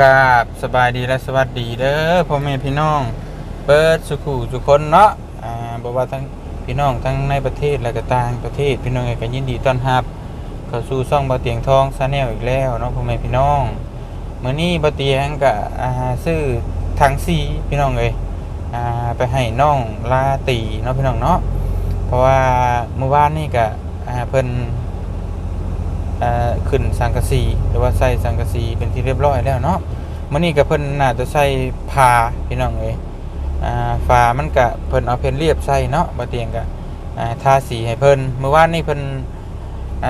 กราบสบายดีและสวัสดีเด้อพ่อแม่พี่น้องเปิดสุขุทุกคนเนาะอ่าบอกว่าทั้งพี่น้องทั้งในประเทศและก็ต่างประเทศพี่น้องเอยก็ยินดีต้อนรับเข้าสู่ช่องบ่เตียงทองซาแนลอีกแล้วเนาะพ่อแม่พี่น้องมื้อนี้บ่เตียงก็อ่าซื้อถังสีพี่น้องเอ้ยอ่าไปให้น้องลาตีเนาะพี่น้องเนาะเพราะว่าเมื่อวานนี่ก็อ่าเพิ่น ขึ้นสังกะสีหรือว่าใส่สังกะสีเป็นที่เรียบร้อยแล้วเนาะมื้อนี้ก็เพิ่นน่าจะใส่ผ้าพี่น้องเอ้ยอ่าฟ้ามันก็เพิ่นเอาเพนเรียบใส่เนาะบ่เตียงก็อ่าทาสีให้เพิ่นเมื่อวานนี้เพิ่น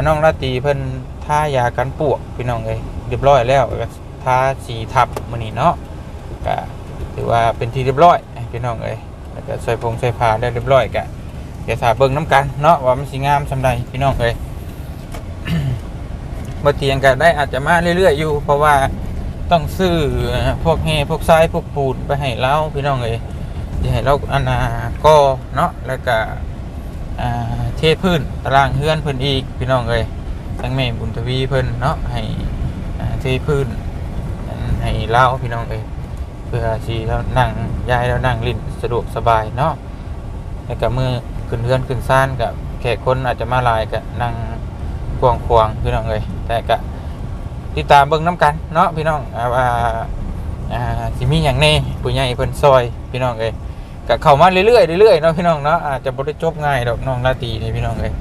น้องราตรีเพิ่นทายากันปวกพี่น้องเอ้ยเรียบร้อยแล้วก็ทาสีทับมื้อนี้เนาะก็ถือว่าเป็นที่เรียบร้อยพี่น้องเอ้ยแล้วก็ใส่ผงใส่ผ้าได้เรียบร้อยก็เดี๋ยวถ้าเบิ่งน้กันเนาะว่ามันสิงามซำใดพี่น้องเอ้ย บ่เตียงกันได้อาจจะมาเรื่อยๆอยู่ เพราะว่าต้องซื้อพวกเฮพวกทรายพวกปูนไปให้เราพี่น้องเอ้ยจะให้เราอันนาก็เนาะแล้วก็เทพื้นตารางเฮือนเพิ่นอีกพี่น้องเอ้ยทั้งแม่บุญทวีเพิ่นเนาะให้เทพื้นให้เราพี่น้องเอ้ยเพื่อสิเรานั่งยายเรานั่งลิ้นสะดวกสบายเนาะแล้วก็มือขึ้นเฮือนขึ้นซ่านกับแขกคนอาจจะมาลายก็นั่ง กวงควงพี่น้องเลยแต่ก็ติดตามเบิ่งน้ำกันเนาะพี่น้องอ่าว่าอ่าสิมีอย่างแน่ผู้ใหญ่เพิ่นซอยพี่น้องเลยก็เข้ามาเรื่อยๆเรื่อยๆเนาะพี่น้องเนาะอาจจะบ่ได้จบง่ายดอกน้องลาตีนี่พี่น้องเลย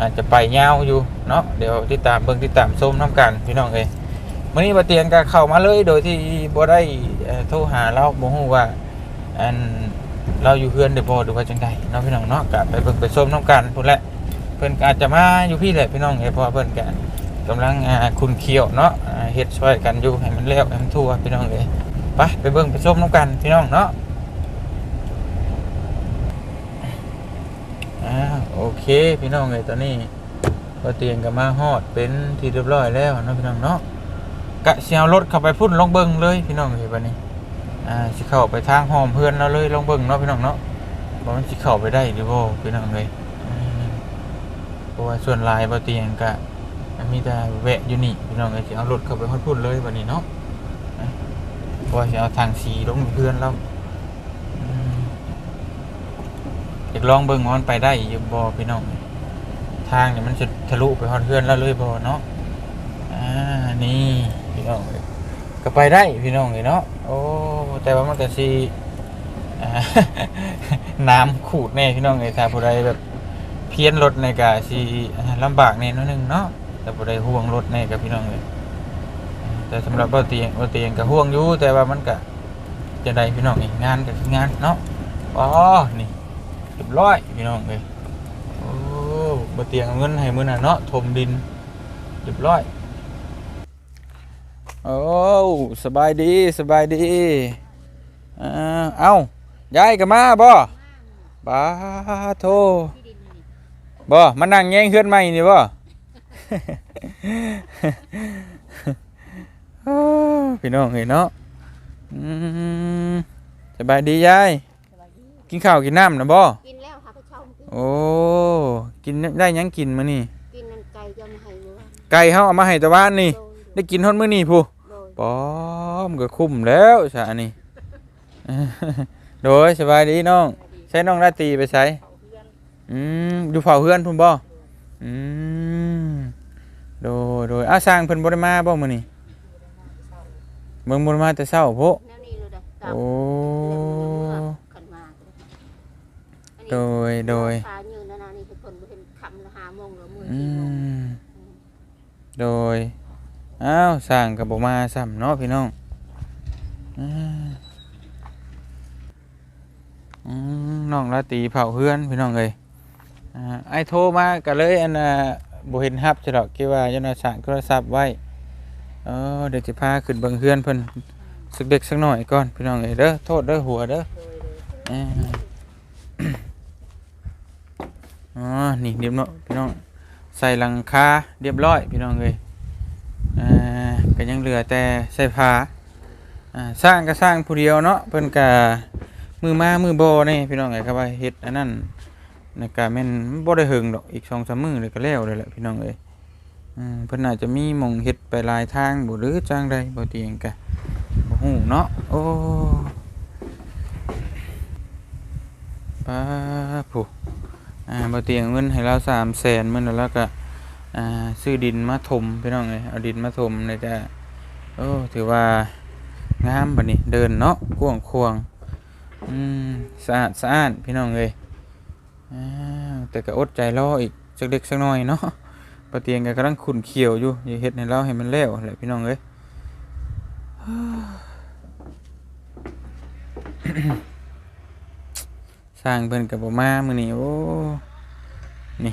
อาจจะไปยาวอยู่เนาะเดี๋ยวติดตามเบิ่งติดตามชมน้ำกันพี่น้องเลยมื้อนี้บ่เตียงก็เข้ามาเลยโดยที่บ่ได้โทรหาเราบ่ฮู้ว่าอันเราอยู่เฮือนได้บ่หรือว่าจังใดเนาะพี่น้องเนาะก็ไปเบิ่งไปชมน้ำกันพุ่นแหละ เพิ่นก็อาจจะมาอยู่พี่แหละพี่น้องเอ้ยพราะเพิ่นก็กำลังคุณเคียวเนาะเฮ็ดช่วยกันอยู่ให้มันแล้วให้มันทั่วพี่น้องเอ้ยไปไปเบิ่งไปชมน้ำกันพี่น้องเนาะอ่าโอเคพี่น้องเอ้ยตอนนี้ก็เตียงก็มาฮอดเป็นที่เรียบร้อยแล้วเนาะพี่น้องเนาะกะสิเอารถเข้าไปพุ่นลองเบิ่งเลยพี่น้องเอ้ยบัดนี้อ่าสิเข้าไปทางหอมเพื่อนเราเลยลองเบิ่งเนาะพี่น้องเนาะว่ามันสิเข้าไปได้หรือบ่พี่น้องเอ้ย ราะว่าส่วนลายบาเตียงก็มีแต่แวะอยู่นี่พี่น้องก็จะเอารถเข้าไปฮอดพุ่นเลยวันนี้เนาะเพราะว่าจะเอาทางสีลงเพื่อนแล้วอยากลองเบิ่งมันไปได้อยู่บ่พี่น้องทางเนี่ยมันจะทะลุไปฮอดเพื่อนแล้วเลยบ่เนาะอ่านี่พี่น้องก็ไปได้พี่น้องเลยเนาะโอ้แต่ว่ามันก็สิอ่าน้ำขูดแน่พี่น้องเลยถ้าผู้ใดแบบ พี้ยนรถในกาสีลำบากแน่นอยหนึงเนาะแต่บ่ได้ห่วงรถแน่กับพี่น้องเลยแต่สำหรับบ่เตียงบ่เตียงก็ห่วงอยู่แต่ว่ามันก็จะได้พี่น้องอีกงานก็คืองานเนาะอ๋อนี่เรียบร้อยพี่น้องเลยโอ้บ่เตียงเงินให้มื้อน่ะเนาะถมดินเรียบร้อยโอ้สบายดีสบายดีอ่าเอ้ายายก็มาบ่บาโท บ่มานั่งแย่งเฮือนใหม่นี่บ่อ้าวพี่น้องเห็นเนาะอืมสบายดียายสวัสดีกินข้าวกินน้ำนะบ่กินแล้วค่ะพระเจ้ากินโอ้กินได้หยังกินมื้อนี้กินนั่นไก่จะมาให้เมื่อวานไก่เฮาเอามาให้ตะวันนี่โดยได้กินฮอดมื้อนี้ผู้โดยป้อมก็คุ้มแล้วซะอันนี้โดยสบายดีน้อง ใช้น้องราตรีไปใช้ อืมอยู่เฝ้าเฮือนพุ่นบ่อืมโดยโดยอ้าวสร้างเพิ่นบ่ได้มาบ่มื้อนี้เบิ่งบ่ได้มาแต่เช้าพุแนวนี้เลยนะกลับโอ้ขันมาโดยโดยตายืนนานๆนี่คือคนบ่เห็นคำละหาโมงหรือมื้ออืสี่โมงมโดยอ้าวสร้างก็บ่มาซ้ำเนาะพี่น้องอ่าอืมน้องราตรีเผาเฮือนพี่น้องเอ้ยอ่า ไอ้โทรมาก็เลยอันน่ะบ่เห็นรับจะดอกคิดว่าจะน่าสั่งโทรศัพท์ไว้เออเดี๋ยวสิพาขึ้นเบิ่งเฮือนเพิ่นสักเด็กสักหน่อยก่อนพี่น้องเอ้ยเด้อโทษเด้อหัวเด้ออ๋อนี่เรียบร้อยพี่น้องใส่หลังคาเรียบร้อยพี่น้องเลยอ่าก็ยังเหลือแต่ใส่ผ้าอ่าสร้างก็สร้างผู้เดียวเนาะเพิ่นก็มือมามือโบนี่พี่น้องเอ้ยครับว่าเฮ็ดอันนั้น นะก็แม่นบ่ได้หึงดอกอีก2-3มื้อเลยก็แล้วเลยแหละพี่น้องเอ้ยเพิ่นน่าจจะมีมองเฮ็ดไปหลายทางบ่หรือจังใดบ่เตียงกะหูเนาะโอ้ป้าผู้อ่าบ่เตียงเงินให้เราสามแสนมันแล้วก็อ่าซื้อดินมาถมพี่น้องเอ้ยเอาดินมาถมเลยจ้ะโอ้ถือว่างามบัดนี้เดินเนาะกว้างควงอืมสะอาดสะอานพี่น้องเอ้ย แต่ก็อดใจรออีกสักเด็กสักหน่อยเนาะปะเตียงก็กำลังขุนเขียวอยู่อย่าเฮ็ดให้เราให้มันแล้วแหละพี่น้องเอ้ยสร้างเพิ่นกับบ่มามือนี้โอ้นี่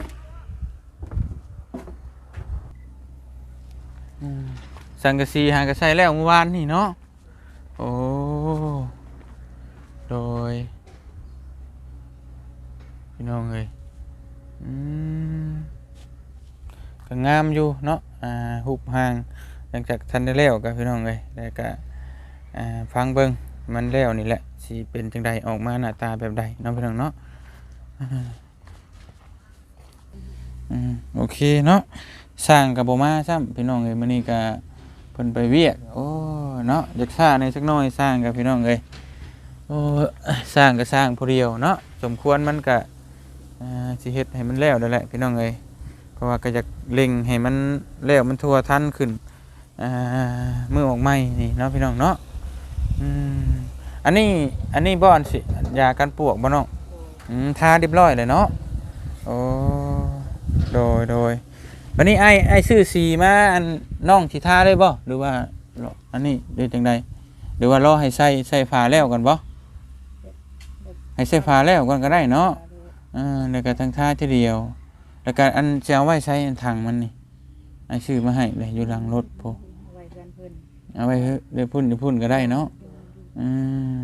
สังกะสีหางกระใช้แล้วเมื่อวานนี่เนาะโอ้โดย พี่น้องเอ้ยก็งามอยู่เนาะอ่าหุบห่างหลังจากทันได้แล้วกับพี่น้องเอ้ยแล้วก็อ่าฟังเบิงมันแล้วนี่แหละสิเป็นจังใดออกมาหน้าตาแบบใดเนาะพี่น้องเนาะอืมโอเคเนาะสร้างกับโบมาซ้ำพี่น้องเอ้ยมื้อนี้ก็เพิ่นไปเวียกโอ้เนาะอยากซ่าในสักหน่อยสร้างกับพี่น้องเอ้ยโอ้สร้างก็สร้างผู้เดียวเนาะสมควรมันก็ สิเฮ็ดให้มันแล้วนั่นแหละพี่น้องเอ้ยเพราะว่าก็อยากเล็งให้มันแล้วมันทั่วทันขึ้นอ่ามือออกใหม่นี่เนาะพี่น้องเนาะอันนี้อันนี้บ่อนสิยากันปวกบ่น้องทาเรียบร้อยเลยเนาะโอ้โดยโดยวันนี้ไอ้ไอ้ซื้อสีมาอันน้องสิทาได้บ่หรือว่าอันนี้หรือจังใดหรือว่ารอให้ใส่ใส่ฝาแล้วกันบ่ให้ใส่ฝาแล้วกันก็ได้เนาะ อ่าแล้วก็ทั้งท่าทีเดียว แล้วก็อันจะเอาไว้ใช้อันถังมันนี่ไอชื่อมาให้เลยอยู่หลังรถพอไว้เพื่อนเพิ่นเอาไว้เถอะเดี๋ยวพุ่นเดี๋ยวพุ่นก็ได้เนาะอืม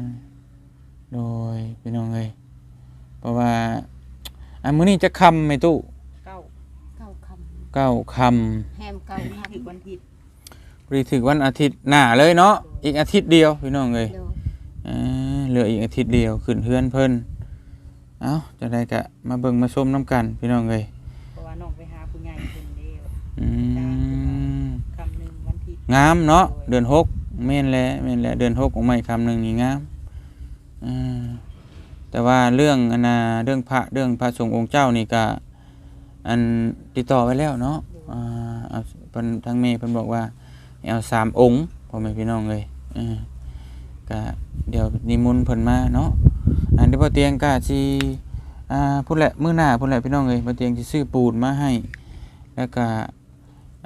โดยพี่น้องเลยเพราะว่าอันมื้อนี้จะคำไหมตู้เก้าเก้าคเก้าคำแฮมเก้าถึงคำวันอาทิตย์ำรีถึงวันอาทิตย์หน้าเลยเนาะอีกอาทิตย์เดียวพี่น้องเลย เดี๋ยว อ่าเหลืออีกอาทิตย์เดียวขึ้นเฮือนเพิ่น เอ้าจะได้กะมาเบิ่งมาชมน้ำกันพี่น้องเลยเพราะว่าน้องไปหาผู้ใหญ่เพิ่นเดียวอืมคำหนึ่งวันอาทิตย์งามเนาะเดือนหกแม่นแหละแม่นแหละเดือนหกของไม่คำหนึ่งนี่งามอ่าแต่ว่าเรื่องอันน่ะเรื่องพระเรื่องพระสงฆ์องค์เจ้านี่ก็อันติดต่อไว้แล้วเนาะอ่าเอาเพิ่นทางเมย์เพิ่นบอกว่าให้เอาสามองค์พ่อแม่พี่น้องเลยอ่าก็เดี๋ยวนิมนต์เพิ่นมาเนาะ อันเดี๋ยวบ่เตียงก็สิอ่าพุ่นแหละมื้อหน้าพุ่นแหละพี่น้องเอ้ยบ่เตียงสิซื้อปูนมาให้ แล้วก็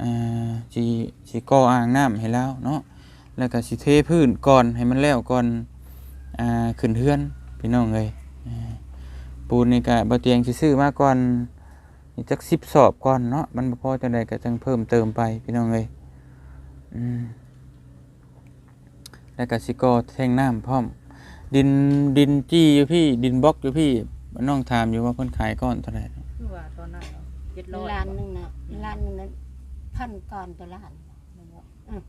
อ่าสิสิก่ออ่างน้ำให้แล้วเนาะแล้วก็สิเทพื้นก่อนให้มันแล้วก่อนอ่าขึ้นเฮือนพี่น้องเลยอ่าปูนนี่ก็บ่เตียงสิซื้อมาก่อนนี่จัก10สอบก่อนเนาะมันพอจังได้ก็จังเพิ่มเติมไปพี่น้องเลยอืมแล้วก็สิกอแทงน้ำพร้อม ดินดินจี้อยู่พี่ดินบล็อกอยู่พี่น้องถามอยู่ว่าเพิ่นขายก้อนเท่าไหร่คือว่าตอนนั้นเจ็ดร้อยล้านหนึงนะล้านหนึงนั้นพันก่อนตัวล้านอืม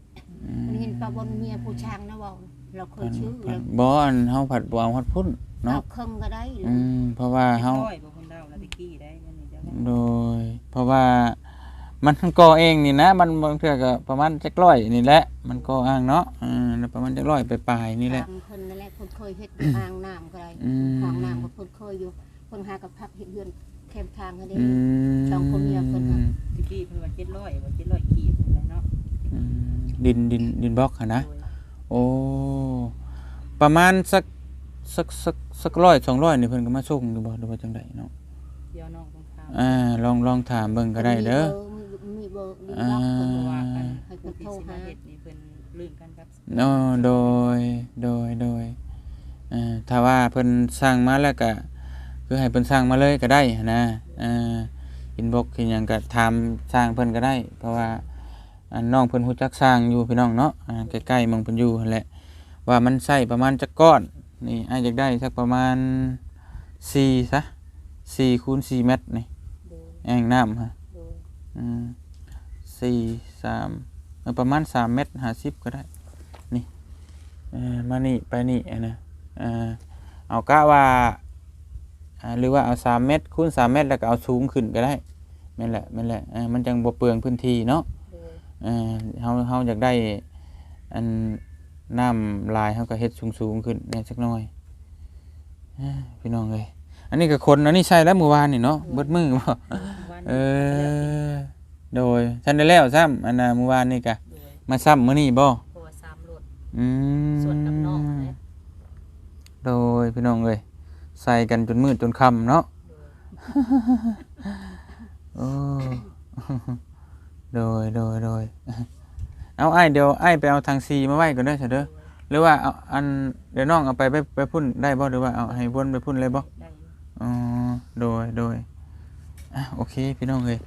อืมมันเห็นปลาบนเมียผู้ช้างนะเว่าเราเคยชื่อพัเรานบ่อันเฮาผัดบ่เอาฮอดพุ่นเอาเนาะเครื่องก็ได้หรืออืมเพราะว่าเจ็ดเฮาร้อยบ่คนเดาแล้วตะกี้ได้อันนี้เจ้าว่าโดยเพราะว่า มันก่อเองนี่นะ มันบางเทื่อก็ประมาณจักร้อยนี่แหละ มันก่ออ้างเนาะอ่าแล้วประมาณจักร้อยไปปลายๆนี่แหละ ตามเพิ่นนั่นแหละเพิ่นเคยเฮ็ดอ่างน้ำก็ได้อืมห้องน้ำก็เพิ่นเคยอยู่เพิ่นหากับพักเฮ็ดเฮือนแคมทางให้ได้ อืมสองคนเมียเพิ่นน่ะ ตะกี้เพิ่นว่าเจ็ดร้อยว่าเจ็ดร้อยขีดอะไรเนาะอืมดินดินดินบล็อกค่ะนะโดยโอ้ประมาณสักสักสักสักร้อยสองร้อยนี่เพิ่นก็มาส่งอยู่บ่หรือว่าจังไดเนาะเดี๋ยวน้องต้องถามอ่าลองลองถามเบิ่งก็ได้เด้อ มีมีเบอร์ มีอ่าล็อกเพิ่นเพราะว่าว่ากันให้ผู้เพิ่นที่โทรสิมาหาเฮ็ดนี่เพิ่นลื่นกันครับเนาะโดยโดยโดยเอ่อถ้าว่าเพิ่นสร้างมาแล้วก็คือให้เพิ่นสร้างมาเลยก็ได้หั้นนะเอ่ออินบ็อกซ์คือหยังก็ถามสร้างเพิ่นก็ได้ เพราะว่าอันน้องเพิ่นฮู้จักสร้างอยู่พี่น้องเนาะอ่าใกล้ๆหมองเพิ่นอยู่นั่นแหละว่ามันใช้ประมาณจักก้อนนี่อ้ายอยากได้สักประมาณ4ซะ4คูณ4เมตรนี่โดยแอ่งน้ำฮะโดยอืม สี่สามเออประมาณสามเมตรห้าสิบก็ได้ นี่เออมานี่ไปนี่อะนะเออเอากะว่าอ่าหรือว่าเอาสามเมตรคูณสามเมตรแล้วก็เอาสูงขึ้นก็ได้แม่นแหละแม่นแหละเออมันจังบ่เปลืองพื้นที่เนาะโดยเออเฮาเฮาอยากได้อันน้ำลายเขาก็เฮ็ดสูงๆขึ้นแหน่จักหน่อยอ่าพี่น้องเลยอันนี้ก็คนอันนี้ใช่แล้วเมื่อวานนี่เนาะเบิดมือบ่วันเออ โดยฉันได้แล้วซ้ำอันน่ะเมื่อวานนี่กะโดยมาซ้ำมื้อนี้บ่เพราะว่าสามรถอืมส่วนกับนอกนะโดยพี่น้องเอ้ยใส่กันจนมืดจนค่ำเนาะโอ้ โดยโดยโดยเอาไอ้ายเดี๋ยวไอ้ายไปเอาทางซีมาไว้ก่อนได้อเถอะเด้อหรือว่าเอาอันเดี๋ยวน้องเอาไปไปไปพุ่นได้บ่หรือว่าเอาให้วนไปพุ่นเลยบ่ได้อยู่อ๋อโดยโดยอะโอเคพี่น้องเอ้ย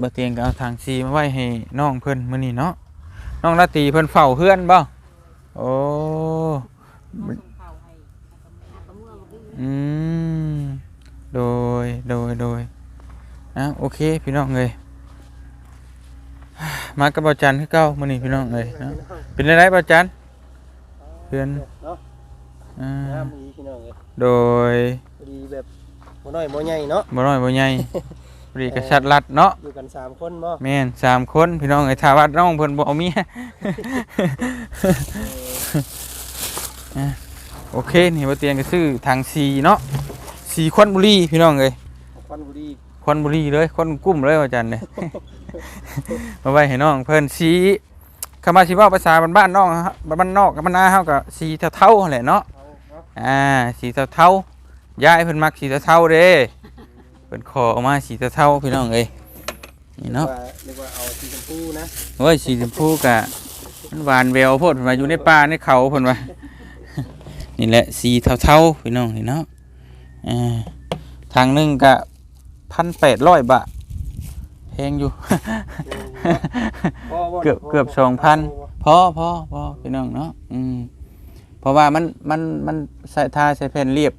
บ่เตียงก็เอาทางซีมาไว้ให้น้องเพิ่นมื้อนี้เนาะน้องราตรีเพิ่นเฝ้าเฮือนบ่โอ้น้องส่งข่าวให้ให้กับแม่กระเมื่อก็มีอืมโดยโดยโดยอะโอเคพี่น้องเอ้ยมากับบ่จันคือเก่ามื้อนี้พี่น้องเอ้ยเนาะเป็นไดบ่จันเพื่อนเนาะอ่าน้ำดีพี่น้องเอ้ยโดยพอดีแบบบ่น้อยบ่ใหญ่เนาะบ่น้อยบ่ใหญ่ พอดีกระชัดรัดเนาะอยู่กันสามคนบ่แม่นสามคนพี่น้องไอ้ยถ้าว่าน้องเพิ่นบ่เอาเมียอะโอเคนี่บ่เตียงก็ซื้อทางสีเนาะสีควันบุรีพี่น้องเอ้ยควันบุรีควันบุรีเลยควันกุ้มเลยว่าจันเนี่ยมาไว้ให้น้องเพิ่นสีคำว่าสิเว้าภาษาบ้านๆน้องฮะบ้านนอกกับบ้านนาเฮาก็สีเทาๆนั่นแหละเนาะเอาเนาะอ่าสีเทาๆยายเพิ่นมักสีเทาๆเด้ เพิ่นขอออกมาสีเทาๆพี่น้องเอ้ยนี่เนาะว่าเรียกว่าเอาสีชมพูนะโอ้ยสีชมพูกะมันหวานแววโพดเพิ่นว่าอยู่ในป่าในเขาเพิ่นว่านี่แหละสีเทาๆพี่น้องนี่เนาะอ่าทางหนึงกะพันแปดร้อยบาทแพงอยู่พอบ่เกือบเกือบสองพันพอพอพอพี่น้องเนาะอืมเพราะว่ามันมันมันใส่ทาใส่แผ่นเรียบ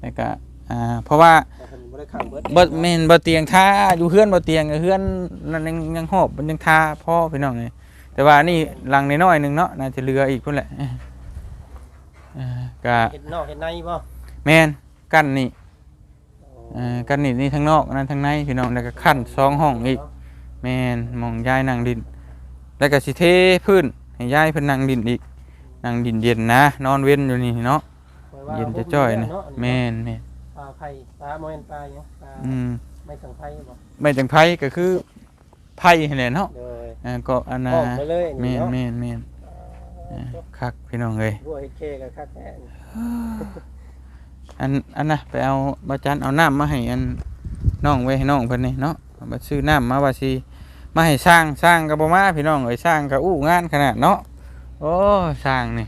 แล้วก็อ่าเพราะว่าแต่เพิ่นบ่ ได้ข้ามเบิดบ่แม่นบ่เตียงท่าอยู่เฮือนบ่เตียงเฮือนนั่นยังยังหอบมันยังท่าพ่อพี่น้องเลยแต่ว่านี่หลังน้อยๆหนึงเนาะน่าจะเหลืออีกพุ่นแหละเอ่อก็เห็ดนอกเห็ดในบ่แม่นกั้นนี่เอ่อกั้นนี่นี่ทั้งนอกนั่นทั้งในพี่น้องแล้วก็ขั้นสองห้องอีกแม่นหมองยายนั่งดิน แล้วก็สิเทพื้นให้ยายเพิ่นนั่งดินอีกนั่งดินเย็นนะ นอนเว้นอยู่นี่เนาะไว้ว่าเย็นจะจ้อยนี่เาะแม่นแม่นปลา ไผ่ปลาโมเอนปลาหยังปลาอืมไม่สังไผ่บ่ไม่จังไผก็คือไผ่นั่นแหละเนาะเลยอ่าก็อันน่ะอ้อมไปเลยแม่นี่นเนาะแม่นแม่นอ่าคักพี่น้องเอ้ย บัวเฮ็ดเคกับคักแท้นี่อันอันน่ะไปเอาบาจันเอาน้ำมาให้อันน้องไว้ให้น้องเพิ่นนี่เนาะมาซื้อน้ำมาว่าสิมาให้สร้างสร้างก็บ่มาพี่น้องเอ้ยสร้างก็อู้งานขนาดเนาะโอ้สร้างนี่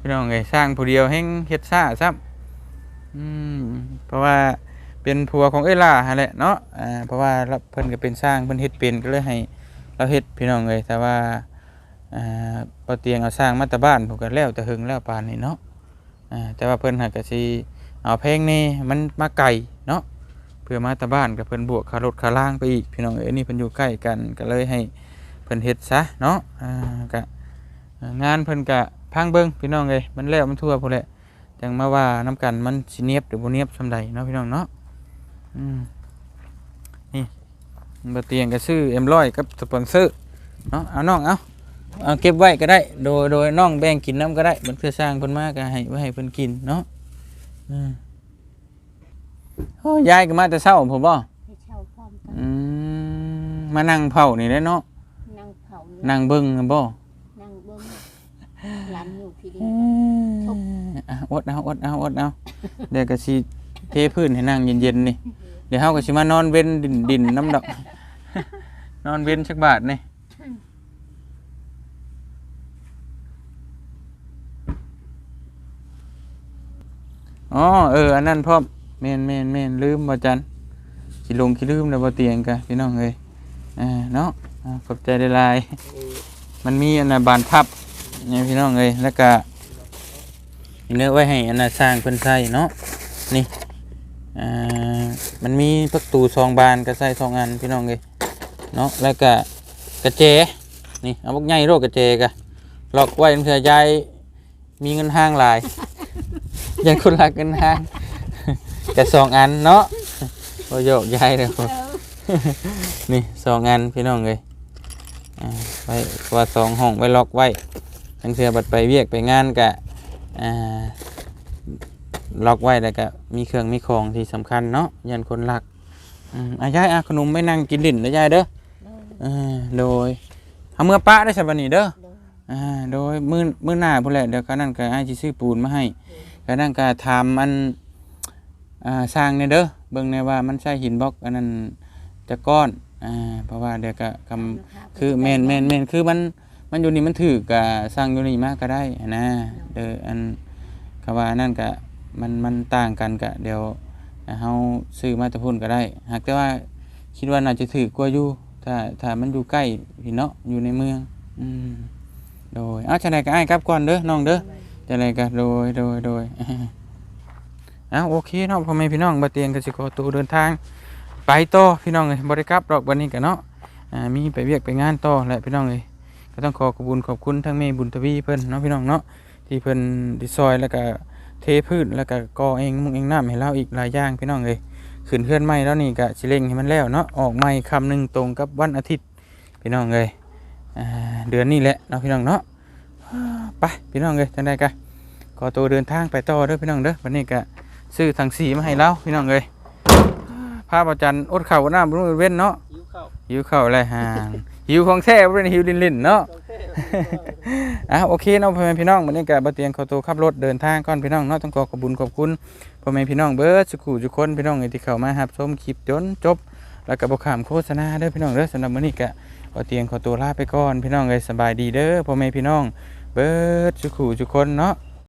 พี่น้องเอ้ยสร้างผู้เดียวแฮงเฮ็ดซ่าซ้ำ อืมเพราะว่าเป็นผัวของเอ้ยล่าหั่นแหละเนาะอ่าเพราะว่าเราเพิ่นก็เป็นสร้างเพิ่นเฮ็ดเป็นก็เลยให้เราเฮ็ดพี่น้องเอ้ยแต่ว่าอ่าพอเตียงเอาสร้างมาแต่บ้านผมก็แล้วแต่หึงแล้วปานนี้เนาะอ่าแต่ว่าเพิ่นหักก็สิเอาเพลงนี่มันมาไก่เนาะเพื่อมาแตาบ้านกับเพิ่นบวกคารถคาล่างไปอีกพี่น้องเอ้ยนี่เพิ่นอยู่ใกล้กันก็เลยให้เพิ่นเฮ็ดซะเนาะอ่าก็งานเพิ่นก็พังเบิ่งพี่น้องเอ้ยมันแล้วมันทั่วพุ่นแหละ จังมาว่าน้กันมันสิเนียบหรือบ่เนียบซำใดเนาะพี่น้องเนาะอืมนี่บ่เตียงก็ซื้อ M100 กับสปอนเซอร์เนาะเอาน้องเอาเอาเก็บไว้ก็ได้ โดยโดยน้องแบ่งกินน้ำก็ได้มันเพื่อสร้างเพิ่นมาก็ให้ไว้ให้เพิ่นกินเนาะอืมโอ้ยายก็มาแต่เช้าผมบ่ให้เช่าพร้อมกันอืมมานั่งเผานี่แหละเนาะนั่งเผานั่งเบิ่งน่ะบ่ นั่งเบิ้งหลานอยู่พี่ดี อดเอาอดเอาอดเอาเดี๋ยวก็สิเทพื้นให้นั่งเย็นๆนี่ เดี๋ยวเฮาก็สิมานอนเว้นดินดินน้ำดอก นอนเว้นสักบาทนี่อ๋อเอออันนั้นพ่อมแม่นแม่นแม่นลืมบ่จันสิลงสิลืมแล้วบ่เตียงกะพี่น้องเอ้ยอ่าเนาะขอบใจหลาย มันมีอันน่ะบานพับนี่พี่น้องเอ้ยแล้วก็ เนื้อไว้ให้อันน่ะสร้างเพิ่นใส่เนาะนี่อ่ามันมีประตูสองบานก็ใส่สองอันพี่น้องเอ้ยเนาะแล้วก็กระเจนี่เอาพวกใหญ่โรคกระเจกะล็อกไว้เพื่อยายมีเงินห้างหลายยังคนรักกันห้างแต่สองอันเนาะโอโยกย้ายเลยนี่สองอันพี่น้องเลยไว้ว่าสองห้องไว้ล็อกไว้ทั้งเทื่อบัดไปเวียกไปงานก็อ่า ล็อกไว้แล้วก็มีเครื่องมีของที่สำคัญเนาะยันคนรักอายายอาขนมไม่นั่งกินดิ่นนะยายเด้อโดยอ่าโดยเอาเมื่อปะได้ใช่ปะนี่เด้อโดยอ่าโดยมื้อมื้อหน้าพุ่นแหละเดี๋ยวก็นั่นก็อ้ายสิซื้อปูนมาให้ก็นั่นก็ถามอันสร้างเนี่ยเด้อเบิ่งแน่ว่ามันใช่หินบล็อกอันนั้นจะก้อนอ่าเพราะว่าเดี๋ยวก็กำคือแมนแมนแมนคือมัน มันอยู่นี่มันถือก็สร้างอยู่นี่มากก็ได้นะเดออันก็ว่านั่นก็มันมันต่างกันก็เดี๋ยวเฮาซื้อมาตะพุ่นก็ได้ หากแต่ว่าคิดว่าน่าจะถือกว่าอยู่ถ้าถ้ามันอยู่ใกล้พี่เนาะอยู่ในเมือง อืมโดยเอาจังไดก็อ้ายกลับก่อนเด้อน้องเด้อจังไดก็โดยโดยโดยเอาโอเคเนาะพ่อแม่พี่น้องบ่เตียงก็สิขอตัวเดินทาง ไปต่อพี่น้องเอ้ยบ่ได้กลับดอกวันนี้ก็เนาะอ่ามีไปเวียกไปงานต่อแหละพี่น้องเอ้ย ก็ต้องขอขอบคุญขอบคุณทั้งแม่บุญทวีเพิ่นเนาะพี่น้องเนาะที่เพิ่นที่ซอยแล้วก็เทพื้นแล้วก็ก่อเองมุงเองน้ำให้เราอีกหลายอย่างพี่น้องเอ้ยขึ้นเฮือนใหม่แล้วนี่ก็สิเร่งให้มันแล้วเนาะออกใหม่คำหนึงตรงกับวันอาทิตย์พี่น้องเอ้ยอ่าเดือนนี้แหละเนาะพี่น้องเนาะอ่าไปพี่น้องเลยจังได้กะขอตัวเดินทางไปต่อเด้อพี่น้องเด้อวันนี้กะซื้อถังสีมาให้เราพี่น้องเลยพาประจันอดเข่าวอดน้ำบนเว้นเนาะยิ้วเข้าหิวเข่าวอะไร ห่างหิวของแท้บ่เป็นหิวลินลินๆเนาะโอเคอะโอเคเนาะพ่อแม่พี่น้องวันนี้กะบ่เตียงขอตัวขับรถเดินทางก่อนพี่น้องเนาะต้องขอขอบคุญขอบคุณพ่อแม่พี่น้องเบิดสุขุทุกคนพี่น้องที่เข้ามารับชมคลิปจนจบ แล้วก็บ่ข้ามโฆษณาเด้อพี่น้องเด้อสำหรับมื้อนี้กะขอเตียงขอตัวลาไปก่อนพี่น้องเลยสบายดีเด้อพ่อแม่พี่น้อง เบิดสุขูทุกคนเนาะ